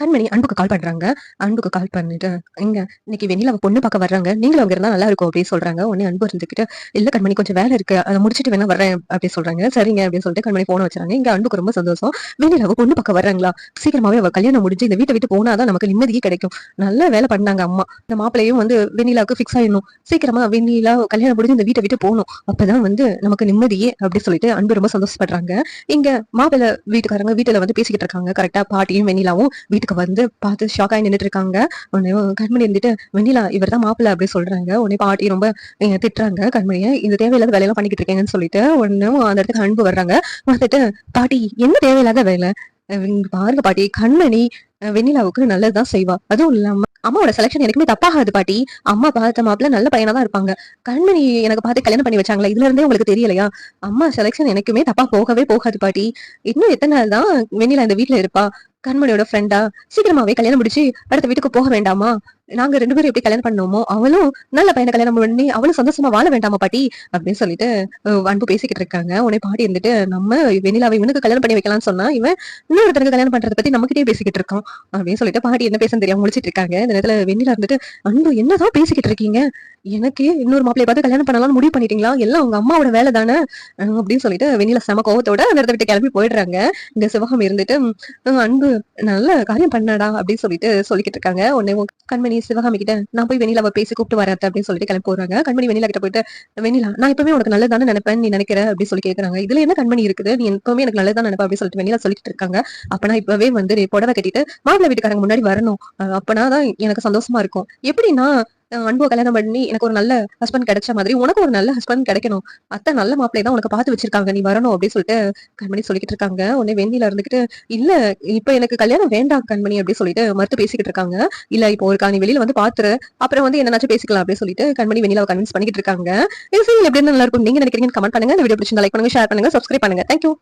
கண்மணி அன்புக்கு கால் பண்றாங்க. அன்புக்கு கால் பண்ணிட்டு இங்க இன்னைக்கு வெண்ணில பொண்ணு பார்க்க வர்றாங்க. நீங்களும் அங்க இருந்தா நல்லா இருக்கும் அப்படின்னு சொல்றாங்க. உடனே அன்பு இருந்துகிட்டு இல்ல கண்மணி கொஞ்சம் வேலை இருக்கு. அதை முடிச்சிட்டு வேணா வர்றேன் அப்படின்னு சொல்றாங்க. சரிங்க அப்படின்னு சொல்லிட்டு கண்மணி போன வச்சாங்க இங்க அன்புக்கு ரொம்ப சந்தோஷம். வெண்ணிலாவை பொண்ணு பார்க்க வர்றாங்களா? சீக்கிரமாவே அவ கல்யாணம் முடிஞ்சு இந்த வீட்டை விட்டு போனாதான் நமக்கு நிம்மதியே கிடைக்கும். நல்ல வேலை பண்ணாங்க அம்மா. இந்த மாப்பிள்ளையும் வந்து வெண்ணிலாவுக்கு ஃபிக்ஸ் ஆயிடணும். சீக்கிரமா வெண்ணிலா கல்யாணம் முடிஞ்சு இந்த வீட்டை விட்டு போகணும். அப்பதான் வந்து நமக்கு நிம்மதியே அப்படின்னு சொல்லிட்டு அன்பு ரொம்ப சந்தோஷப்படுறாங்க. இங்க மாப்பிள்ளை வீட்டுக்காரங்க வீட்டுல வந்து பேசிக்கிட்டு இருக்காங்க. கரெக்டா பாட்டியும் வெண்ணிலாவும் வீட்டுக்கு வந்து பார்த்து ஷாக் ஆகி நின்னுட்டு இருக்காங்க. உடனே கண்மணி இருந்துட்டு வெண்ணிலா இவர் தான் மாப்பிள்ள அப்படி சொல்றாங்க. உடனே பாட்டி ரொம்ப திட்டுறாங்க. கண்மணியை இந்த தேவையில்லாத வேலையெல்லாம் பண்ணிக்கிட்டு இருக்கீங்கன்னு சொல்லிட்டு உடனே அந்த இடத்துக்கு அன்பு வர்றாங்க. வந்துட்டு பாட்டி என்ன தேவையில்லாத வேலை? பாருங்க பாட்டி. கண்மணி வெண்ணிலாவுக்கு நல்லதுதான் செய்வா. அதுவும் இல்லாம அம்மாவோட செலக்ஷன் எனக்குமே தப்பாகாது பாட்டி. அம்மா பார்த்த மாப்பிள்ள நல்ல பையனா தான் இருப்பாங்க. கண்மணி எனக்கு பார்த்து கல்யாணம் பண்ணி வச்சாங்களா? இதுல இருந்தே உங்களுக்கு தெரியலையா? அம்மா செலக்ஷன் எனக்குமே தப்பா போகவே போகாது பாட்டி. இன்னும் எத்தனை நாள் தான் வெண்ணிலா இந்த வீட்ல இருப்பா? கண்மணியோட ஃப்ரெண்டா சீக்கிரமாவே கல்யாணம் முடிச்சு அடுத்த வீட்டுக்கு போக வேண்டாமா? நாங்க ரெண்டு பேரும் எப்படி கல்யாணம் பண்ணோமோ அவளும் நல்ல பையனை கல்யாணம் பண்ணி அவளும் சந்தோஷமா வாழ வேண்டாமா பாட்டி? அப்படின்னு சொல்லிட்டு அன்பு பேசிக்கிட்டு இருக்காங்க. உடனே பாட்டி இருந்துட்டு நம்ம வெண்ணிலாவை இவனுக்கு கல்யாணம் பண்ணி வைக்கலாம்னு சொன்னா இவன் இன்னொருத்தருக்கு கல்யாணம் பண்றத பத்தி நம்மகிட்டயே பேசிக்கிட்டு இருக்கான் அப்படின்னு சொல்லிட்டு பாட்டி என்ன பேச தெரியாம முடிச்சிட்டு இருக்காங்க. இந்த நேரத்துல வெண்ணிலா இருந்துட்டு அன்பு என்னதான் பேசிக்கிட்டு இருக்கீங்க? எனக்கு இன்னொரு மாப்பிளைய பார்த்து கல்யாணம் பண்ணலாம்னு முடிவு பண்ணிட்டீங்களா? எல்லாம் உங்க அம்மாவோட வேலை தானே? அப்படின்னு சொல்லிட்டு வெண்ணிலா செம கோவத்தோட அந்த இடத்த விட்டு கிளம்பி போயிடுறாங்க. இங்க சிவகம் இருந்துட்டு அன்பு நல்ல காரியம் பண்ணடா அப்படின்னு சொல்லிட்டு சொல்லிக்கிட்டு இருக்காங்க. உன்னை கண்மணி சிவகாமி கிட்ட நான் போய் வெண்ணிலாவை பேசி கூப்பிட்டு வரேன் அப்படின்னு சொல்லிட்டு கிளம்பி போறாங்க. கண்மணி வெண்ணிலா கிட்ட போயிட்டு வெண்ணிலா நான் எப்பவுமே உனக்கு நல்லதானே நினைப்பேன் நீ நினைக்கிற? அப்படின்னு சொல்லி கேக்குறாங்க. இதுல என்ன கண்மணி இருக்குது? நீ எப்பவுமே எனக்கு நல்லதான் நினைப்ப அப்படின்னு சொல்லிட்டு வெண்ணிலா சொல்லிட்டு இருக்காங்க. அப்பனா இப்பவே வந்து புடவை கட்டிட்டு மாப்பிள்ளை வீட்டுக்காரங்க முன்னாடி வரணும். அப்பனாதான் அப்பனா தான் எனக்கு சந்தோஷமா இருக்கும். எப்படின்னா அன்புவை கல்யாணம் பண்ணி எனக்கு ஒரு நல்ல ஹஸ்பண்ட் கிடைச்ச மாதிரி உனக்கு ஒரு நல்ல ஹஸ்பண்ட் கிடைக்கணும். அத்தை நல்ல மாப்பிள்ளை தான் உனக்கு பார்த்து வச்சிருக்காங்க. நீ வரணும் அப்படின்னு சொல்லிட்டு கண்மணி சொல்லிக்கிட்டு இருக்காங்க. உடனே வெண்ணில இருந்துகிட்டு இல்ல இப்ப எனக்கு கல்யாணம் வேண்டாம் கண்மணி அப்படின்னு சொல்லிட்டு மறுத்து பேசிக்கிட்டு இருக்காங்க. இல்ல இப்போ ஒரு நீ வெளியில வந்து பாத்துரு. அப்புறம் வந்து என்னன்னாச்சும் பேசிக்கலாம் அப்படின்னு சொல்லிட்டு கண்மணி வெண்ணிலாவை கன்வின்ஸ் பண்ணிக்கிட்டு இருக்காங்க. இது எப்படி நல்லா இருக்கும்? நீங்க நினைக்கிறீங்க கமெண்ட் பண்ணுங்க. இந்த வீடியோ பிடிச்சிருந்தா லைக் பண்ணுங்க ஷேர் பண்ணுங்க சப்ஸ்கிரைப் பண்ணுங்க. தேங்க்யூ